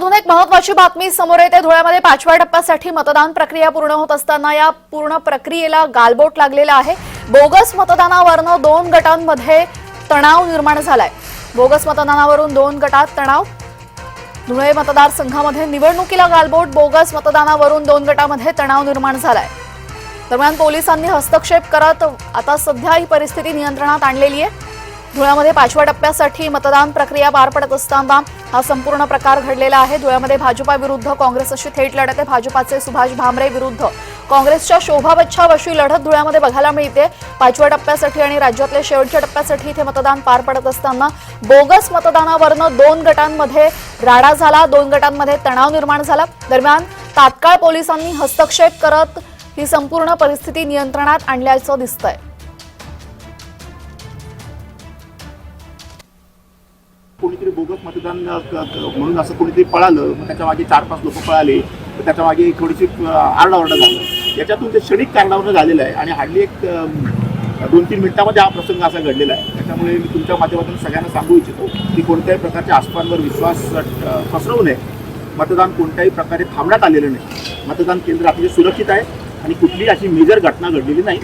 धुळ्यामधून एक महत्वाची बातमी समोर येते. धुळ्यामध्ये पाचव्या टप्प्यासाठी मतदान प्रक्रिया पूर्ण होत असताना या पूर्ण प्रक्रियेला गालबोट लागलेला आहे. बोगस मतदानावरनं दोन गटांमध्ये तणाव निर्माण झालाय. बोगस मतदानावरून दोन गटात तणाव. धुळे मतदारसंघामध्ये निवडणुकीला गालबोट बोगस मतदानावरून दोन गटामध्ये तणाव निर्माण झालाय. दरम्यान पोलिसांनी हस्तक्षेप करत आता सध्या ही परिस्थिती नियंत्रणात आणलेली आहे. धुळ्यामध्ये पाचव्या टप्प्यासाठी मतदान प्रक्रिया पार पडत असताना हा संपूर्ण प्रकार घडलेला आहे. धुळ्यामध्ये भाजपा विरुद्ध काँग्रेस अशी थेट लढत आहे. भाजपाचे सुभाष भामरे विरुद्ध काँग्रेसच्या शोभा बच्छाव अशी लढत धुळ्यामध्ये बघायला मिळते. पाचव्या टप्प्यासाठी आणि राज्यातल्या शेवटच्या टप्प्यासाठी इथे मतदान पार पडत असताना बोगस मतदानावरनं दोन गटांमध्ये राडा झाला. दोन गटांमध्ये तणाव निर्माण झाला. दरम्यान तात्काळ पोलिसांनी हस्तक्षेप करत ही संपूर्ण परिस्थिती नियंत्रणात आणल्याचं दिसतंय. कोणीतरी बोगस मतदान क- म्हणून असं कोणीतरी पळालं मग त्याच्यामागे चार पाच लोक पळाले तर त्याच्यामागे थोडीशी अ, आरडाओरडा झालं. याच्यातून ते क्षणिक कारणावरून झालेलं आहे आणि हार्डली एक दोन तीन मिनिटामध्ये हा प्रसंग असा घडलेला आहे. त्याच्यामुळे मी तुमच्या माध्यमातून सगळ्यांना सांगू इच्छितो की कोणत्याही प्रकारच्या आसपांवर विश्वास पसरवू नये. मतदान कोणत्याही प्रकारे थांबण्यात आलेलं नाही. मतदान केंद्र अतिशय सुरक्षित आहे आणि कुठलीही अशी मेजर घटना घडलेली नाही.